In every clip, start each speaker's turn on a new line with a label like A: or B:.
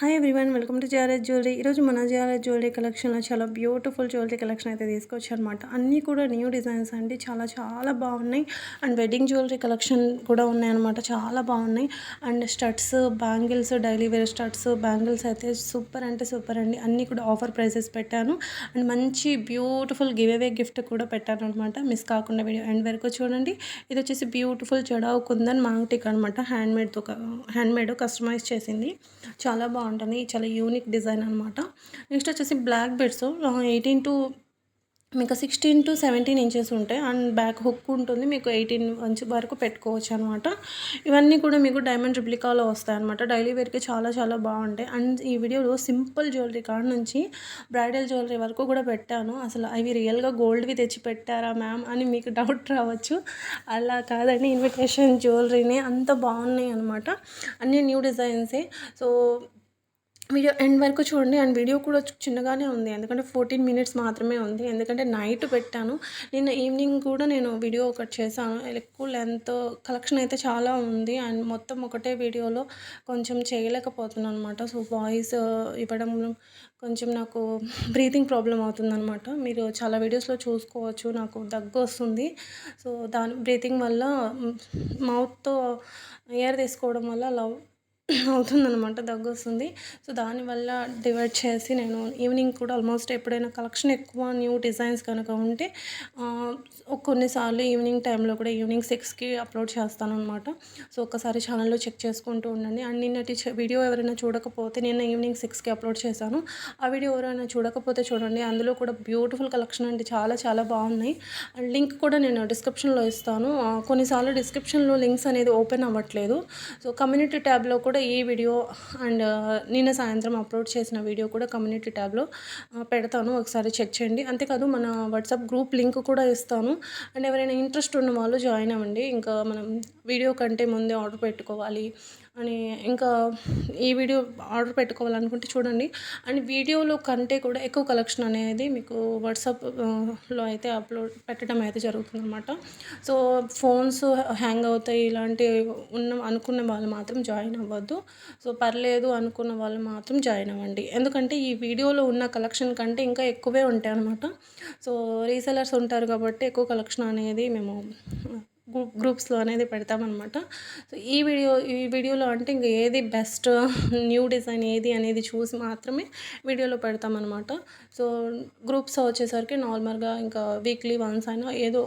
A: Hi everyone welcome to GRS jewellery ఈరోజు మన GRS jewellery కలెక్షన్లో చాలా బ్యూటిఫుల్ జ్యువెలరీ కలెక్షన్ అయితే తీసుకొచ్చానమాట అన్నీ కూడా న్యూ డిజైన్స్ అండి. చాలా చాలా బాగున్నాయి. అండ్ వెడ్డింగ్ జ్యువెలరీ కలెక్షన్ కూడా ఉన్నాయన్నమాట. చాలా బాగున్నాయి. And studs bangles daily wear studs bangles అయితే సూపర్ అంటే సూపర్ అండి. అన్నీ కూడా ఆఫర్ ప్రైసెస్ పెట్టాను. అండ్ మంచి బ్యూటిఫుల్ గివ్ అవే గిఫ్ట్ కూడా పెట్టాను అనమాట మిస్ కాకుండా వీడియో ఎండ్ వరకు చూడండి. ఇది వచ్చేసి బ్యూటిఫుల్ చెడావు కుందన్ మాంగ్టిక్ అనమాట హ్యాండ్మేడ్తో హ్యాండ్మేడ్ కస్టమైజ్ చేసింది. చాలా బాగుంది. బాగుంటుంది. చాలా యూనిక్ డిజైన్ అనమాట నెక్స్ట్ వచ్చేసి బ్లాక్ బెడ్స్ ఎయిటీన్ టు మీకు సిక్స్టీన్ టు సెవెంటీన్ ఇంచెస్ ఉంటాయి. అండ్ బ్యాక్ హుక్ ఉంటుంది. మీకు ఎయిటీన్ ఇంచ్ వరకు పెట్టుకోవచ్చు అనమాట ఇవన్నీ కూడా మీకు డైమండ్ రిప్లికాలో వస్తాయి అనమాట డైలీ వేర్కి చాలా చాలా బాగుంటాయి. అండ్ ఈ వీడియోలో సింపుల్ జ్యువెలరీ కాడ నుంచి బ్రైడల్ జ్యువెలరీ వరకు కూడా పెట్టాను. అసలు అవి రియల్గా గోల్డ్వి తెచ్చి పెట్టారా మ్యామ్ అని మీకు డౌట్ రావచ్చు. అలా కాదండి. ఇన్విటేషన్ జ్యువెలరీని అంత బాగున్నాయి అనమాట అన్నీ న్యూ డిజైన్సే సో వీడియో ఎండ్ వరకు చూడండి. అండ్ వీడియో కూడా చిన్నగానే ఉంది. ఎందుకంటే ఫోర్టీన్ మినిట్స్ మాత్రమే ఉంది. ఎందుకంటే నైట్ పెట్టాను. నిన్న ఈవినింగ్ కూడా నేను వీడియో ఒకటి చేశాను. ఎక్కువ లెంత్ కలెక్షన్ అయితే చాలా ఉంది. అండ్ మొత్తం ఒకటే వీడియోలో కొంచెం చేయలేకపోతున్నాను అనమాట సో వాయిస్ ఇవ్వడం కొంచెం నాకు బ్రీతింగ్ ప్రాబ్లం అవుతుందనమాట మీరు చాలా వీడియోస్లో చూసుకోవచ్చు. నాకు దగ్గు వస్తుంది. సో దాని బ్రీతింగ్ వల్ల మౌత్తో ఎయిర్ తీసుకోవడం వల్ల లవ్ అవుతుందన్నమాట దగ్గు వస్తుంది సో దానివల్ల డివైడ్ చేసి నేను ఈవినింగ్ కూడా ఆల్మోస్ట్ ఎప్పుడైనా కలెక్షన్ ఎక్కువ న్యూ డిజైన్స్ కనుక ఉంటే కొన్నిసార్లు ఈవినింగ్ టైంలో కూడా ఈవినింగ్ సిక్స్కి అప్లోడ్ చేస్తాను అనమాట సో ఒకసారి ఛానల్లో చెక్ చేసుకుంటూ ఉండండి. అండ్ నిన్నటి వీడియో ఎవరైనా చూడకపోతే నిన్న ఈవినింగ్ సిక్స్కి అప్లోడ్ చేశాను. ఆ వీడియో ఎవరైనా చూడకపోతే చూడండి అందులో కూడా బ్యూటిఫుల్ కలెక్షన్ అంటే చాలా చాలా బాగున్నాయి. అండ్ లింక్ కూడా నేను డిస్క్రిప్షన్లో ఇస్తాను. కొన్నిసార్లు డిస్క్రిప్షన్లో లింక్స్ అనేది ఓపెన్ అవ్వట్లేదు. సో కమ్యూనిటీ ట్యాబ్లో కూడా కూడా ఈ వీడియో అండ్ నిన్న సాయంత్రం అప్లోడ్ చేసిన వీడియో కూడా కమ్యూనిటీ ట్యాబ్లో పెడతాను. ఒకసారి చెక్ చేయండి. అంతేకాదు మన వాట్సాప్ గ్రూప్ లింక్ కూడా ఇస్తాను. అండ్ ఎవరైనా ఇంట్రెస్ట్ ఉన్న వాళ్ళు జాయిన్ అవ్వండి. ఇంకా మనం వీడియో కంటే ముందే ఆర్డర్ పెట్టుకోవాలి. అని ఇంకా ఈ వీడియో ఆర్డర్ పెట్టుకోవాలనుకుంటే చూడండి. అండ్ వీడియోలో కంటే కూడా ఎక్కువ కలెక్షన్ అనేది మీకు వాట్సాప్లో అయితే అప్లోడ్ పెట్టడం అయితే జరుగుతుందన్నమాట. సో ఫోన్స్ హ్యాంగ్ అవుతాయి ఇలాంటి ఉన్న అనుకున్న వాళ్ళు మాత్రం జాయిన్ అవ్వద్దు. సో పర్లేదు అనుకున్న వాళ్ళు మాత్రం జాయిన్ అవ్వండి. ఎందుకంటే ఈ వీడియోలో ఉన్న కలెక్షన్ కంటే ఇంకా ఎక్కువే ఉంటాయి అనమాట సో రీసెలర్స్ ఉంటారు కాబట్టి ఎక్కువ కలెక్షన్ అనేది మేము గ్రూప్ గ్రూప్స్లో అనేది పెడతామన్నమాట. సో ఈ వీడియో ఈ వీడియోలో అంటే ఇంకా ఏది బెస్ట్ న్యూ డిజైన్ ఏది అనేది చూసి మాత్రమే వీడియోలో పెడతామన్నమాట. సో గ్రూప్స్ వచ్చేసరికి నార్మల్గా ఇంకా వీక్లీ వన్స్ అయినా ఏదో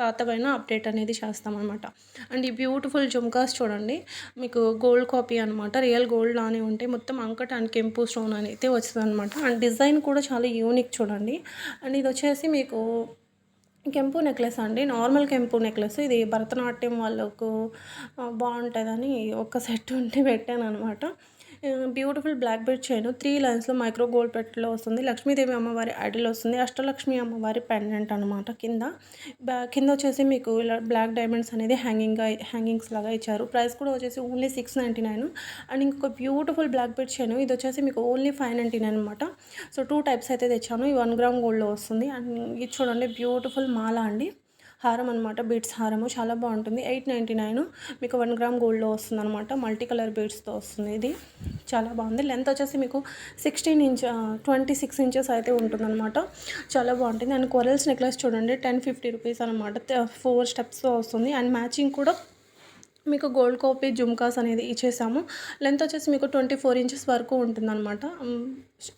A: పాతవైన అప్డేట్ అనేది చేస్తామన్నమాట. అండ్ ఈ బ్యూటిఫుల్ జుమ్కాస్ చూడండి. మీకు గోల్డ్ కాపీ అనమాట రియల్ గోల్డ్ లానే ఉంటే మొత్తం అంకట్ అండ్ కెంపు స్టోన్ అయితే వచ్చింది అనమాట అండ్ డిజైన్ కూడా చాలా యూనిక్ చూడండి. అండ్ ఇది వచ్చేసి మీకు కెంపు నెక్లెస్ అండి. నార్మల్ కెంపు నెక్లెస్. ఇది భరతనాట్యం వాళ్ళకు బాగుంటుందని ఒక సెట్ ఉంటే పెట్టాను అనమాట beautiful black bead chain three లైన్స్లో మైక్రో గోల్డ్ పెట్టలో వస్తుంది. లక్ష్మీదేవి అమ్మవారి ఐడిల్ వస్తుంది. అష్టలక్ష్మి అమ్మవారి పెండెంట్ అనమాట కింద. కింద వచ్చేసి మీకు ఇలా బ్లాక్ డైమండ్స్ అనేది హ్యాంగింగ్గా హ్యాంగింగ్స్ లాగా ఇచ్చారు. ప్రైస్ కూడా వచ్చేసి only six ninety nine and ఇంకొక బ్యూటిఫుల్ బ్లాక్ బెడ్ చైన్ ఇది వచ్చేసి మీకు ఓన్లీ ఫైవ్ నైంటీ నైన్ అనమాట సో టూ టైప్స్ అయితే తెచ్చాను. ఈ వన్ గ్రామ్ గోల్డ్లో వస్తుంది. అండ్ ఇది చూడండి బ్యూటిఫుల్ మాల అండి. హారం అనమాట బీడ్స్ హారము. చాలా బాగుంటుంది. ఎయిట్ నైంటీ నైన్ మీకు వన్ గ్రామ్ గోల్డ్లో వస్తుంది అనమాట మల్టీ కలర్ బీడ్స్తో వస్తుంది ఇది. చాలా బాగుంది. లెంత్ వచ్చేసి మీకు sixteen inch twenty six inches అయితే ఉంటుందన్నమాట. చాలా బాగుంటుంది. అండ్ కొరల్స్ నెక్లెస్ చూడండి. టెన్ ఫిఫ్టీ రూపీస్ అనమాట ఫోర్ స్టెప్స్తో వస్తుంది. అండ్ మ్యాచింగ్ కూడా మీకు గోల్డ్ కాపీ జుమ్కాస్ అనేది ఇచ్చేసాము. లెంత్ వచ్చేసి మీకు ట్వంటీ ఫోర్ ఇంచెస్ వరకు ఉంటుందన్నమాట.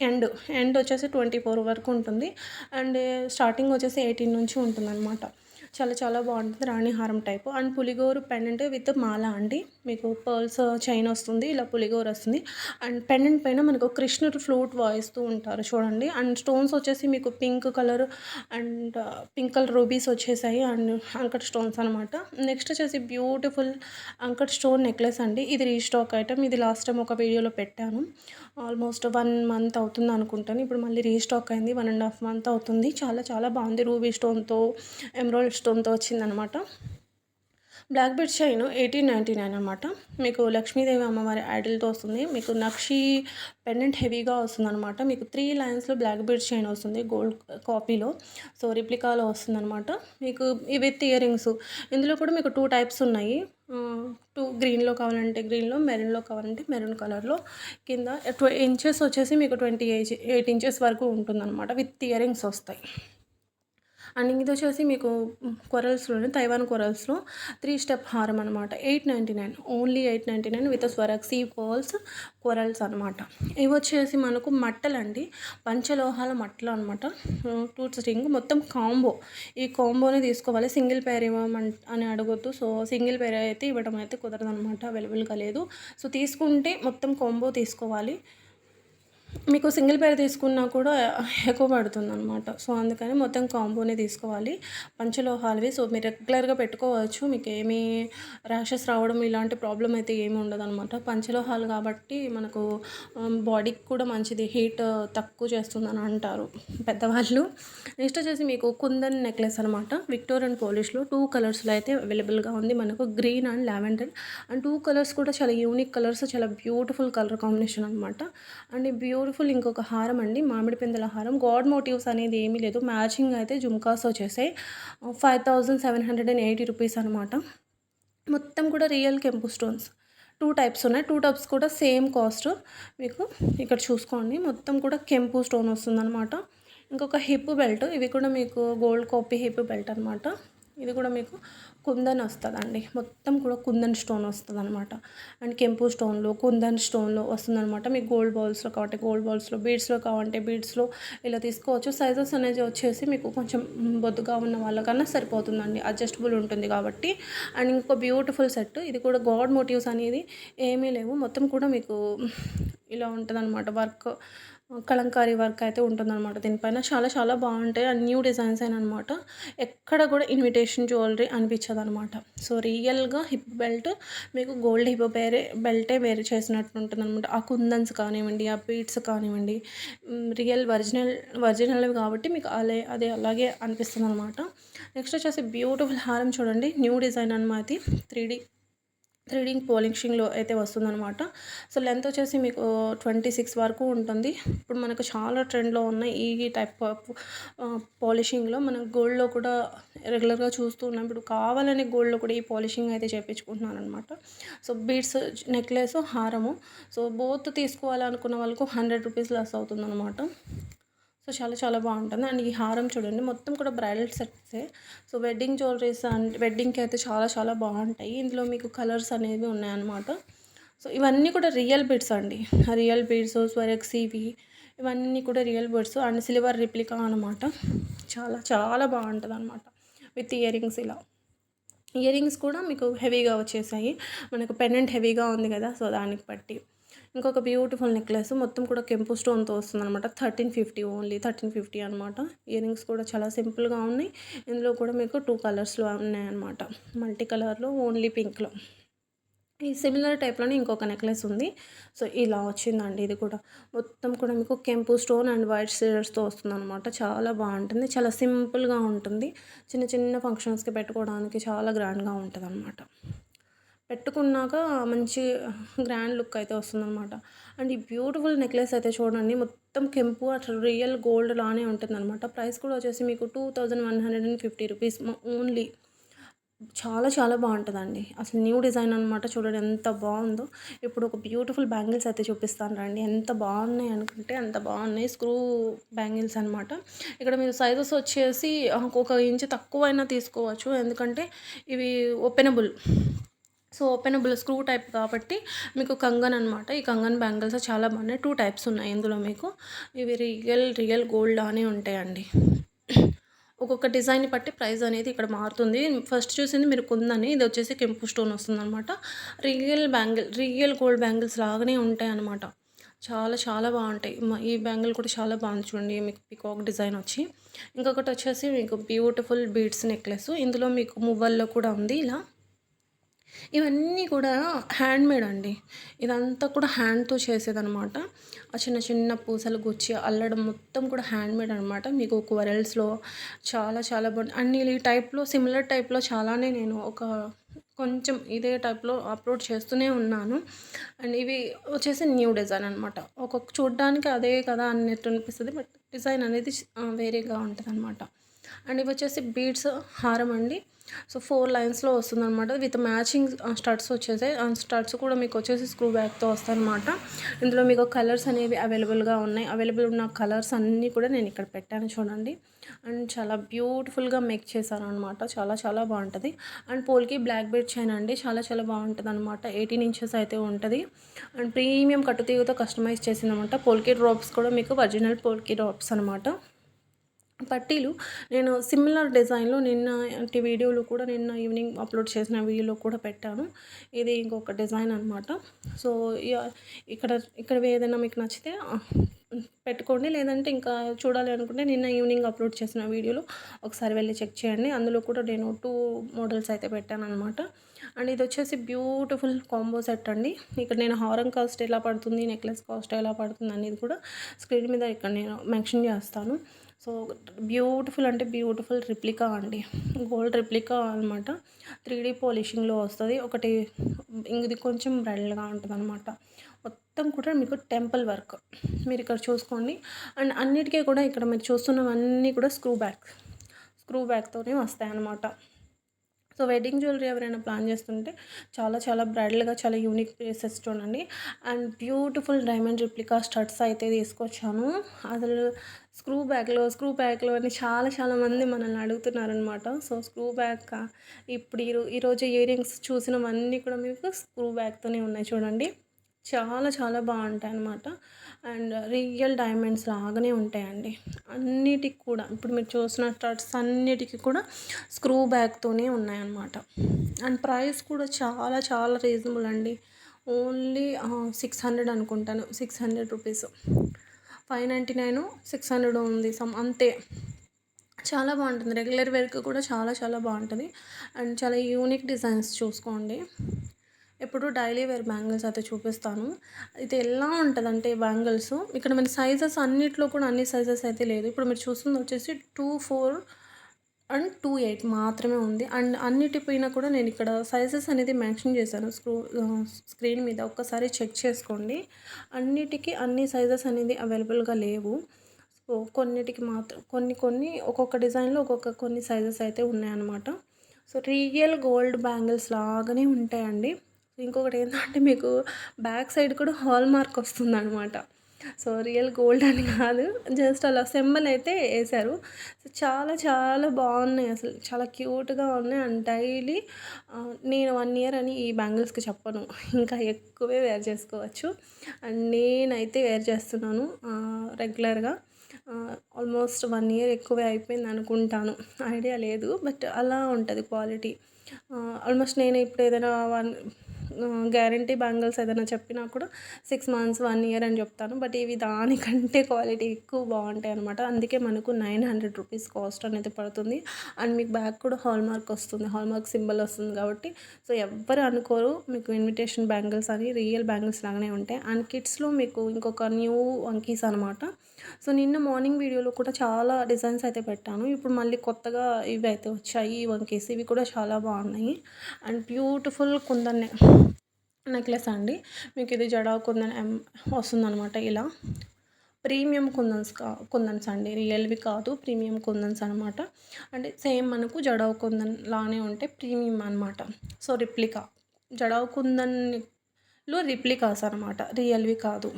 A: ఎండ్ ఎండ్ వచ్చేసి ట్వంటీ ఫోర్ వరకు ఉంటుంది. అండ్ స్టార్టింగ్ వచ్చేసి ఎయిటీన్ నుంచి ఉంటుందన్నమాట. చాలా చాలా బాగుంటుంది. రాణిహారం టైపు. అండ్ పులిగోరు పెండెంట్ విత్ మాల అండి. మీకు పర్ల్స్ చైన్ వస్తుంది ఇలా పులిగోరు వస్తుంది. అండ్ పెండెంట్ పైన మనకు కృష్ణుడు ఫ్లూట్ వాయిస్తూ ఉంటారు చూడండి. అండ్ స్టోన్స్ వచ్చేసి మీకు pink colour and pink colour rubies వచ్చేసాయి. అండ్ అంకట్ స్టోన్స్ అనమాట నెక్స్ట్ వచ్చేసి బ్యూటిఫుల్ అంకట్ స్టోన్ నెక్లెస్ అండి. ఇది రీస్టాక్ ఐటమ్ ఇది లాస్ట్ టైం ఒక వీడియోలో పెట్టాను. ఆల్మోస్ట్ వన్ మంత్ అవుతుంది అనుకుంటాను. ఇప్పుడు మళ్ళీ రీస్టాక్ అయింది. వన్ అండ్ హాఫ్ మంత్ అవుతుంది. చాలా చాలా బాగుంది. రూబీ స్టోన్తో ఎమ్రాయిడ్ స్టోన్తో వచ్చిందనమాట. Black bead chain eighteen ninety nine అనమాట. మీకు లక్ష్మీదేవి అమ్మవారి ఐడల్తో వస్తుంది. మీకు నక్షి పెండెంట్ హెవీగా వస్తుంది అనమాట మీకు త్రీ లైన్స్లో బ్లాక్ బెడ్ చైన్ వస్తుంది గోల్డ్ కాపీలో. సో రిప్లికాలో వస్తుంది అనమాట మీకు ఇవి విత్ ఇయర్ రింగ్స్ ఇందులో కూడా మీకు టూ టైప్స్ ఉన్నాయి. టూ గ్రీన్లో కావాలంటే గ్రీన్లో మెరూన్లో కావాలంటే మెరూన్ కలర్లో. కింద ట్వ ఇంచెస్ వచ్చేసి మీకు ట్వంటీ ఎయిట్ ఎయిట్ ఇంచెస్ వరకు ఉంటుందన్నమాట విత్ ఇయర్ రింగ్స్ వస్తాయి. అండ్ ఇది వచ్చేసి మీకు కొరల్స్లోనే తైవాన్ కొరల్స్లో త్రీ స్టెప్ హారం అనమాట eight ninety nine only eight ninety nine with Swarovski pearls corals అనమాట ఇవి వచ్చేసి మనకు మట్టలండి. పంచలోహాల మట్టలు అనమాట టూ స్ట్రింగ్ మొత్తం కాంబో ఈ కాంబోని తీసుకోవాలి. సింగిల్ పేర్ ఇవ్వమంట అని అడగొద్దు. సో సింగిల్ పేర్ అయితే ఇవ్వడం అయితే కుదరదు అనమాట అవైలబుల్గా లేదు. సో తీసుకుంటే మొత్తం కాంబో తీసుకోవాలి. మీకు సింగిల్ పేర్ తీసుకున్నా కూడా ఎక్కువ పడుతుంది అనమాట సో అందుకని మొత్తం కాంబోనే తీసుకోవాలి. పంచలోహాలవి. సో మీరు రెగ్యులర్గా పెట్టుకోవచ్చు. మీకు ఏమీ ర్యాషెస్ రావడం ఇలాంటి ప్రాబ్లం అయితే ఏమి ఉండదు అనమాట పంచలోహాలు కాబట్టి మనకు బాడీకి కూడా మంచిది. హీట్ తక్కువ చేస్తుందని అంటారు పెద్దవాళ్ళు. నెక్స్ట్ వచ్చేసి మీకు కుందన్ నెక్లెస్ అనమాట విక్టోరియన్ పోలిష్లో టూ కలర్స్లో అయితే అవైలబుల్గా ఉంది. మనకు green and lavender. And two colours కూడా చాలా యూనిక్ కలర్స్ చాలా బ్యూటిఫుల్ కలర్ కాంబినేషన్ అనమాట అండ్ బ్యూ బ్యూటిఫుల్ ఇంకొక హారం అండి మామిడి పిందెల హారం. గాడ్ మోటివ్స్ అనేది ఏమీ లేదు. మ్యాచింగ్ అయితే జుమ్కాస్ వచ్చేసాయి. Five thousand seven hundred and eighty rupees అనమాట మొత్తం కూడా రియల్ కెంపు స్టోన్స్. టూ టైప్స్ ఉన్నాయి. టూ టైప్స్ కూడా సేమ్ కాస్ట్. మీకు ఇక్కడ చూసుకోండి. మొత్తం కూడా కెంపు స్టోన్ వస్తుందన్నమాట. ఇంకొక హిప్ బెల్ట్. ఇవి కూడా మీకు గోల్డ్ కాపీ హిప్ బెల్ట్ అనమాట ఇది కూడా మీకు కుందన్ వస్తుందండి. మొత్తం కూడా కుందన్ స్టోన్ వస్తుంది అనమాట అండ్ కెంపు స్టోన్లో కుందన్ స్టోన్లో వస్తుందన్నమాట. మీకు గోల్డ్ బాల్స్లో కావాలంటే గోల్డ్ బాల్స్లో బీడ్స్లో కావాలంటే బీడ్స్లో ఇలా తీసుకోవచ్చు. సైజెస్ అనేది వచ్చేసి మీకు కొంచెం బొద్దుగా ఉన్న వాళ్ళకన్నా సరిపోతుందండి. అడ్జస్టబుల్ ఉంటుంది కాబట్టి. అండ్ ఇంకో బ్యూటిఫుల్ సెట్ ఇది కూడా గాడ్ మోటివ్స్ అనేది ఏమీ లేవు. మొత్తం కూడా మీకు ఇలా ఉంటుంది అనమాట వర్క్ కలంకారీ వర్క్ అయితే ఉంటుందన్నమాట. దీనిపైన చాలా చాలా బాగుంటాయి. అండ్ న్యూ డిజైన్స్ అయిన అనమాట ఎక్కడ కూడా ఇన్విటేషన్ జ్యువెలరీ అనిపించదు అనమాట సో రియల్గా హిప్ బెల్ట్ మీకు గోల్డ్ హిప్ వేరే బెల్టే వేరే చేసినట్టు ఉంటుంది అనమాట ఆ కుందన్స్ కానివ్వండి ఆ బీట్స్ కానివ్వండి రియల్ ఒరిజినల్ ఒరిజినల్ కాబట్టి మీకు అలే అదే అలాగే అనిపిస్తుంది అనమాట నెక్స్ట్ వచ్చేసి బ్యూటిఫుల్ హారం చూడండి. న్యూ డిజైన్ అనమాట త్రీ డీ థ్రెడింగ్ పోలిషింగ్లో అయితే వస్తుందనమాట సో లెంత్ వచ్చేసి మీకు ట్వంటీ సిక్స్ వరకు ఉంటుంది. ఇప్పుడు మనకు చాలా ట్రెండ్లో ఉన్నాయి ఈ టైప్ ఆఫ్ పాలిషింగ్లో మనం గోల్డ్లో కూడా రెగ్యులర్గా చూస్తూ ఉన్నాం. ఇప్పుడు కావాలని గోల్డ్లో కూడా ఈ పాలిషింగ్ అయితే చేయించుకుంటున్నాను అనమాట సో బీడ్స్ నెక్లెస్ హారము. సో బోత్ తీసుకోవాలనుకున్న వాళ్ళకు హండ్రెడ్ రూపీస్ లెస్ అవుతుంది అనమాట సో చాలా చాలా బాగుంటుంది. అండ్ ఈ హారం చూడండి మొత్తం కూడా బ్రైడల్ సెట్సే. సో వెడ్డింగ్ జ్యువెలరీస్ అండ్ వెడ్డింగ్కి అయితే చాలా చాలా బాగుంటాయి. ఇందులో మీకు కలర్స్ అనేవి ఉన్నాయన్నమాట. సో ఇవన్నీ కూడా రియల్ బిడ్స్ అండి. రియల్ బిడ్స్ స్వరెక్సీవి ఇవన్నీ కూడా real beads and silver replica అనమాట చాలా చాలా బాగుంటుంది అనమాట విత్ ఇయర్ రింగ్స్ ఇలా. ఇయర్ రింగ్స్ కూడా మీకు హెవీగా వచ్చేసాయి. మనకు పెండెంట్ హెవీగా ఉంది కదా సో దానికి బట్టి. ఇంకొక బ్యూటిఫుల్ నెక్లెస్ మొత్తం కూడా కెంపు స్టోన్తో వస్తుంది అనమాట thirteen fifty only thirteen fifty అనమాట ఇయర్ రింగ్స్ కూడా చాలా సింపుల్గా ఉన్నాయి. ఇందులో కూడా మీకు టూ కలర్స్లో ఉన్నాయన్నమాట. మల్టీ కలర్లో ఓన్లీ పింక్లో ఈ సిమిలర్ టైప్లోనే ఇంకొక నెక్లెస్ ఉంది. సో ఇలా వచ్చిందండి ఇది కూడా. మొత్తం కూడా మీకు కెంపు స్టోన్ అండ్ వైట్ సీడర్స్తో వస్తుంది అనమాట చాలా బాగుంటుంది. చాలా సింపుల్గా ఉంటుంది. చిన్న చిన్న ఫంక్షన్స్కి పెట్టుకోవడానికి చాలా గ్రాండ్గా ఉంటుంది అనమాట పెట్టుకున్నాక మంచి గ్రాండ్ లుక్ అయితే వస్తుందన్నమాట. అండ్ ఈ బ్యూటిఫుల్ నెక్లెస్ అయితే చూడండి మొత్తం కెంపు అట్లా రియల్ గోల్డ్ లానే ఉంటుందన్నమాట. ప్రైస్ కూడా వచ్చేసి మీకు two thousand one hundred and fifty rupees only చాలా చాలా బాగుంటుందండి. అసలు న్యూ డిజైన్ అనమాట చూడండి ఎంత బాగుందో. ఇప్పుడు ఒక బ్యూటిఫుల్ బ్యాంగిల్స్ అయితే చూపిస్తాను రండి. ఎంత బాగున్నాయి అనుకుంటే అంత బాగున్నాయి. స్క్రూ బ్యాంగిల్స్ అనమాట ఇక్కడ మీరు సైజెస్ వచ్చేసి ఒక ఇంచు తక్కువైనా తీసుకోవచ్చు. ఎందుకంటే ఇవి openable so openable screw type కాబట్టి మీకు కంగన్ అనమాట ఈ కంగన్ బ్యాంగిల్స్ చాలా బాగున్నాయి. టూ టైప్స్ ఉన్నాయి ఇందులో మీకు. ఇవి రియల్ రియల్ గోల్డ్ అని ఉంటాయండి. ఒక్కొక్క డిజైన్ బట్టి ప్రైస్ అనేది ఇక్కడ మారుతుంది. ఫస్ట్ చూసింది మీరు కుందని ఇది వచ్చేసి కెంపు స్టోన్ వస్తుందన్నమాట. Real bangle real gold bangles లాగానే ఉంటాయి అనమాట చాలా చాలా బాగుంటాయి. ఈ బ్యాంగిల్ కూడా చాలా బాగుంది చూడండి. మీకు పికాక్ డిజైన్ వచ్చి. ఇంకొకటి వచ్చేసి మీకు బ్యూటిఫుల్ బీడ్స్ నెక్లెస్. ఇందులో మీకు మువ్వల్లో కూడా ఉంది ఇలా. ఇవన్నీ కూడా హ్యాండ్మేడ్ అండి. ఇదంతా కూడా హ్యాండ్తో చేసేదనమాట ఆ చిన్న చిన్న పూసలు గుచ్చి అల్లడం మొత్తం కూడా హ్యాండ్మేడ్ అనమాట మీకు క్వరల్స్లో చాలా చాలా బాగుంది అన్ని ఈ టైప్లో సిమిలర్ టైప్లో చాలానే నేను ఒక కొంచెం ఇదే టైప్లో అప్లోడ్ చేస్తూనే ఉన్నాను. అండ్ ఇవి వచ్చేసి న్యూ డిజైన్ అనమాట ఒక్కొక్క చూడడానికి అదే కదా అన్నట్టు అనిపిస్తుంది బట్ డిజైన్ అనేది వేరేగా ఉంటుంది అనమాట అండ్ ఇవి వచ్చేసి బీడ్స్ హారం అండి. సో ఫోర్ లైన్స్లో వస్తుంది అనమాట విత్ మ్యాచింగ్ స్టడ్స్ వచ్చేసాయి. అండ్ స్టడ్స్ కూడా మీకు వచ్చేసి స్క్రూ బ్యాగ్తో వస్తాయి అనమాట ఇందులో మీకు కలర్స్ అనేవి అవైలబుల్గా ఉన్నాయి. అవైలబుల్ ఉన్న కలర్స్ అన్నీ కూడా నేను ఇక్కడ పెట్టాను చూడండి. అండ్ చాలా బ్యూటిఫుల్గా మేక్ చేశాను అనమాట చాలా చాలా బాగుంటుంది. అండ్ పోల్కి బ్లాక్ బెడ్ చైన్ అండి. చాలా చాలా బాగుంటుంది అనమాట ఎయిటీన్ ఇంచెస్ అయితే ఉంటుంది. అండ్ ప్రీమియం కట్టుతీగతో కస్టమైజ్ చేసిందనమాట పోల్కి డ్రాప్స్ కూడా మీకు ఒరిజినల్ పోల్కి డ్రాప్స్ అనమాట పట్టీలు నేను సిమిలర్ డిజైన్లో నిన్న వీడియోలో కూడా నిన్న ఈవినింగ్ అప్లోడ్ చేసిన వీడియోలో కూడా పెట్టాను. ఇది ఇంకొక డిజైన్ అనమాట సో ఇక్కడ ఇక్కడ ఏదైనా మీకు నచ్చితే పెట్టుకోండి. లేదంటే ఇంకా చూడాలి అనుకుంటే నిన్న ఈవినింగ్ అప్లోడ్ చేసిన వీడియోలో ఒకసారి వెళ్ళి చెక్ చేయండి. అందులో కూడా నేను టూ మోడల్స్ అయితే పెట్టాను అనమాట అండ్ ఇది వచ్చేసి బ్యూటిఫుల్ కాంబో సెట్ అండి. ఇక్కడ నేను హారం కాస్ట్ ఎలా పడుతుంది నెక్లెస్ కాస్ట్ ఎలా పడుతుంది అనేది కూడా స్క్రీన్ మీద ఇక్కడ నేను మెన్షన్ చేస్తాను. సో బ్యూటిఫుల్ అంటే బ్యూటిఫుల్ రిప్లికా అండి. గోల్డ్ రిప్లికా అనమాట త్రీ డీ పోలిషింగ్లో వస్తుంది. ఒకటి ఇది కొంచెం బ్రైడల్గా ఉంటుంది అనమాట మొత్తం కూడా మీకు టెంపుల్ వర్క్. మీరు ఇక్కడ చూసుకోండి. అండ్ అన్నిటికీ కూడా ఇక్కడ మీరు చూస్తున్నవన్నీ కూడా స్క్రూ బ్యాక్ స్క్రూ బ్యాక్తోనే వస్తాయి అన్నమాట సో వెడ్డింగ్ జ్యువెలరీ ఎవరైనా ప్లాన్ చేస్తుంటే చాలా చాలా బ్రైడల్గా చాలా యూనిక్ ప్లేసెస్ చూడండి. And beautiful diamond replica studs అయితే తీసుకొచ్చాను. అసలు స్క్రూ బ్యాగ్లో స్క్రూ బ్యాగ్లో అని చాలా చాలా మంది మనల్ని అడుగుతున్నారనమాట సో స్క్రూ బ్యాగ్ ఇప్పుడు ఈ ఈరోజు ఇయర్ రింగ్స్ చూసినవన్నీ కూడా మీకు స్క్రూ బ్యాగ్తోనే ఉన్నాయి చూడండి. చాలా చాలా బాగుంటాయి అన్నమాట అండ్ రియల్ డైమండ్స్ లాగానే ఉంటాయండి. అన్నిటికి కూడా ఇప్పుడు మీరు చూసిన స్టార్ట్స్ అన్నిటికీ కూడా స్క్రూ బ్యాగ్తోనే ఉన్నాయన్నమాట. అండ్ ప్రైస్ కూడా చాలా చాలా రీజనబుల్ అండి. ఓన్లీ సిక్స్ హండ్రెడ్ అనుకుంటాను. Six hundred rupees. Five ninety nine six hundred ఉంది సమ్ అంతే. చాలా బాగుంటుంది. రెగ్యులర్ వేర్కి కూడా చాలా చాలా బాగుంటుంది. అండ్ చాలా యూనిక్ డిజైన్స్ చూసుకోండి. ఎప్పుడు డైలీ వేర్ బ్యాంగిల్స్ అయితే చూపిస్తాను. అయితే ఎలా ఉంటుందంటే బ్యాంగిల్స్ ఇక్కడ మన సైజెస్ అన్నిట్లో కూడా అన్ని సైజెస్ అయితే లేదు. ఇప్పుడు మీరు చూస్తుంది వచ్చేసి two four and two eight మాత్రమే ఉంది. అండ్ అన్నిటి పైన కూడా నేను ఇక్కడ సైజెస్ అనేది మెన్షన్ చేశాను. స్క్రూ స్క్రీన్ మీద ఒక్కసారి చెక్ చేసుకోండి. అన్నిటికీ అన్ని సైజెస్ అనేది అవైలబుల్గా లేవు. సో కొన్నిటికి మాత్రం కొన్ని కొన్ని ఒక్కొక్క డిజైన్లో ఒక్కొక్క కొన్ని సైజెస్ అయితే ఉన్నాయన్నమాట. సో రియల్ గోల్డ్ బ్యాంగిల్స్ లాగానే ఉంటాయండి. ఇంకొకటి ఏంటంటే మీకు బ్యాక్ సైడ్ కూడా హాల్ మార్క్ వస్తుంది అనమాట సో రియల్ గోల్డ్ అని కాదు జస్ట్ అలా సెంబల్ అయితే వేశారు. సో చాలా చాలా బాగున్నాయి అసలు. చాలా క్యూట్గా ఉన్నాయి అండ్ డైలీ నేను వన్ ఇయర్ అని ఈ బ్యాంగిల్స్కి చెప్పను. ఇంకా ఎక్కువే వేర్ చేసుకోవచ్చు. అండ్ నేనైతే వేర్ చేస్తున్నాను రెగ్యులర్గా. ఆల్మోస్ట్ వన్ ఇయర్ ఎక్కువే అయిపోయింది అనుకుంటాను. ఐడియా లేదు బట్ అలా ఉంటుంది క్వాలిటీ. ఆల్మోస్ట్ నేను ఇప్పుడు ఏదైనా వన్ గ్యారంటీ బ్యాంగిల్స్ ఏదైనా చెప్పినా కూడా సిక్స్ మంత్స్ వన్ ఇయర్ అని చెప్తాను. బట్ ఇవి దానికంటే క్వాలిటీ ఎక్కువ బాగుంటాయి అనమాట అందుకే మనకు నైన్ హండ్రెడ్ రూపీస్ కాస్ట్ అనేది పడుతుంది. అండ్ మీకు బ్యాగ్ కూడా హాల్ మార్క్ వస్తుంది. హాల్ మార్క్ సింబల్ వస్తుంది కాబట్టి. సో ఎవ్వరు అనుకోరు మీకు ఇన్విటేషన్ బ్యాంగిల్స్ అని రియల్ బ్యాంగిల్స్ లాగానే ఉంటాయి. అండ్ కిడ్స్లో మీకు ఇంకొక న్యూ వంకీస్ అనమాట సో నిన్న మార్నింగ్ వీడియోలో కూడా చాలా డిజైన్స్ అయితే పెట్టాను. ఇప్పుడు మళ్ళీ కొత్తగా ఇవి అయితే వచ్చాయి. ఈ ఇవి కూడా చాలా బాగున్నాయి. అండ్ బ్యూటిఫుల్ కుందన్ నెక్లెస్ అండి. మీకు ఇది జడా కుందన్ ఎం వస్తుందన్నమాట ఇలా. ప్రీమియం కుందన్స్ కా కుందన్స్ అండి. రియల్వి కాదు ప్రీమియం కుందన్స్ అనమాట అంటే సేమ్ మనకు జడావు కుందన్ లానే ఉంటే ప్రీమియం అనమాట సో రిప్లికా. జడావు కుందన్లో రిప్లికాస్ అనమాట రియల్వి కాదు.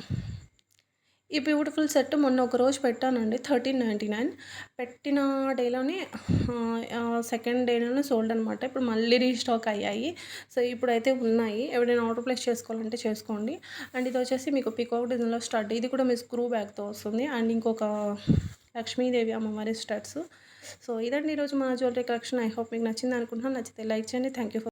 A: ఈ బ్యూటిఫుల్ సెట్ మొన్న ఒక రోజు పెట్టానండి థర్టీన్ నైంటీ నైన్ పెట్టిన డేలోనే సెకండ్ డేలోనే సోల్డ్ అనమాట ఇప్పుడు మళ్ళీ రీస్టాక్ అయ్యాయి. సో ఇప్పుడైతే ఉన్నాయి. ఎవరైనా ఆర్డర్ ప్లేస్ చేసుకోవాలంటే చేసుకోండి. అండ్ ఇది వచ్చేసి మీకు పికాక్ డిజైన్లో స్టడ్ ఇది కూడా మీ స్క్రూ బ్యాగ్తో వస్తుంది. అండ్ ఇంకొక లక్ష్మీదేవి అమ్మవారి స్టడ్స్ సో ఇదండి ఈరోజు మన జ్యువెలరీ కలెక్షన్ ఐ హోప్ మీకు నచ్చింది అనుకుంటున్నాను. నచ్చితే లైక్ చేయండి. Thank you